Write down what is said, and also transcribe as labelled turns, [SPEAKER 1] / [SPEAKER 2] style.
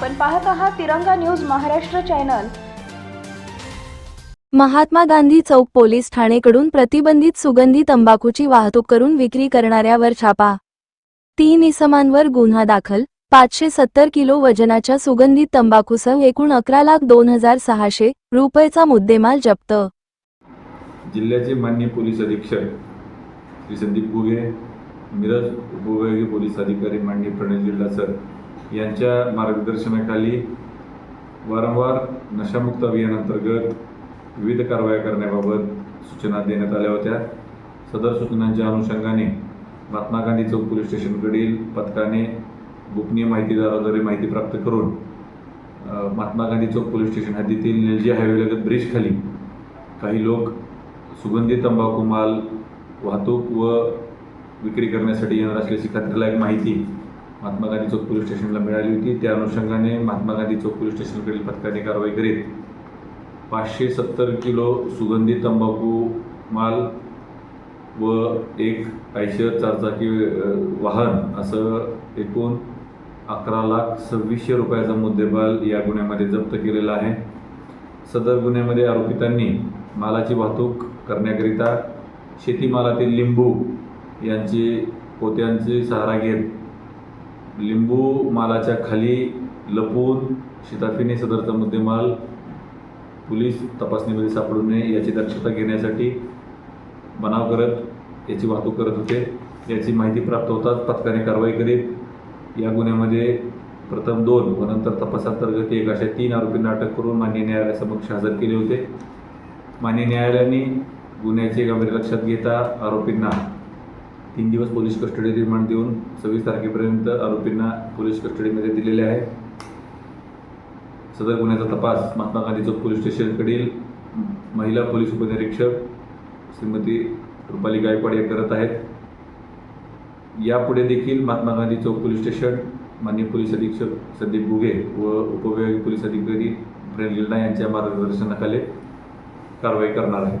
[SPEAKER 1] पाहत आहात Tiranga news Maharashtra channel.
[SPEAKER 2] Mahatma Gandhi Chowk police ठाणेकडून प्रतिबंधित सुगंधी तंबाखूची वाहतूक करून विक्री करणाऱ्यावर छापा. तीन इसमांवर गुन्हा दाखल पाचशे सत्तर किलो वजनाच्या सुगंधित तंबाखूसह एकूण अकरा लाख दोन हजार सहाशे रुपयेचा मुद्देमाल जप्त.
[SPEAKER 3] जिल्ह्याचे मान्य पोलीस अधीक्षक श्री संदीप गुगे मिरज उपविभागीय पोलीस अधिकारी मान्य प्रणय जिल्हा सर यांच्या मार्गदर्शनाखाली वारंवार नशामुक्त अभियानांतर्गत विविध कारवाया करण्याबाबत सूचना देण्यात आल्या होत्या. सदर सूचनांच्या अनुषंगाने महात्मा गांधी चौक पोलीस स्टेशनकडील पथकाने गोपनीय माहितीदाराद्वारे माहिती प्राप्त करून महात्मा गांधी चौक पोलीस स्टेशन हद्दीतील निलजी हायवेलगत ब्रिजखाली काही लोक सुगंधी तंबाखू माल वाहतूक व विक्री करण्यासाठी येणार असल्याची खात्रीलायक माहिती महात्मा गांधी चौक पोलीस स्टेशनला मिळाली होती. त्या अनुषंगाने महात्मा गांधी चौक पोलीस स्टेशनकडील पथकाने कारवाई करीत पाचशे सत्तर किलो सुगंधी तंबाखू माल व एक आयशर चारचाकी वाहन असं एकूण अकरा लाख सव्वीसशे रुपयाचा मुद्देमाल या गुन्ह्यामध्ये जप्त केलेला आहे. सदर गुन्ह्यामध्ये आरोपितांनी मालाची वाहतूक करण्याकरिता शेतीमालातील लिंबू यांची पोत्यांचे सहारा घेत लिंबू मालाच्या खाली लपवून शिताफीने सदरचा मुद्देमाल पोलीस तपासणीमध्ये सापडू नये याची दक्षता घेण्यासाठी बनाव करत याची वाहतूक करत होते. याची माहिती प्राप्त होताच पथकाने कारवाई करीत या गुन्ह्यामध्ये प्रथम दोन व नंतर तपासांतर्गत एक अशा तीन आरोपींना अटक करून मान्य न्यायालयासमक्ष हजर केले होते. मान्य न्यायालयाने गुन्ह्याचे गांभीर्य लक्षात घेता आरोपींना तीन दिवस पोलीस कस्टडी रिमांड देऊन सव्वीस तारखेपर्यंत आरोपींना पोलीस कस्टडीमध्ये दिलेले आहे. सदर गुन्ह्याचा तपास महात्मा गांधी चौक पोलीस स्टेशनकडील महिला पोलीस उपनिरीक्षक श्रीमती रुपाली गायकवाड या करत आहेत. यापुढे देखील महात्मा गांधी चौक पोलीस स्टेशन माननीय पोलीस अधीक्षक संदीप गुगे व उपविभागीय पोलीस अधिकारी प्रेम गिल्डा यांच्या मार्गदर्शनाखाली कारवाई करणार आहे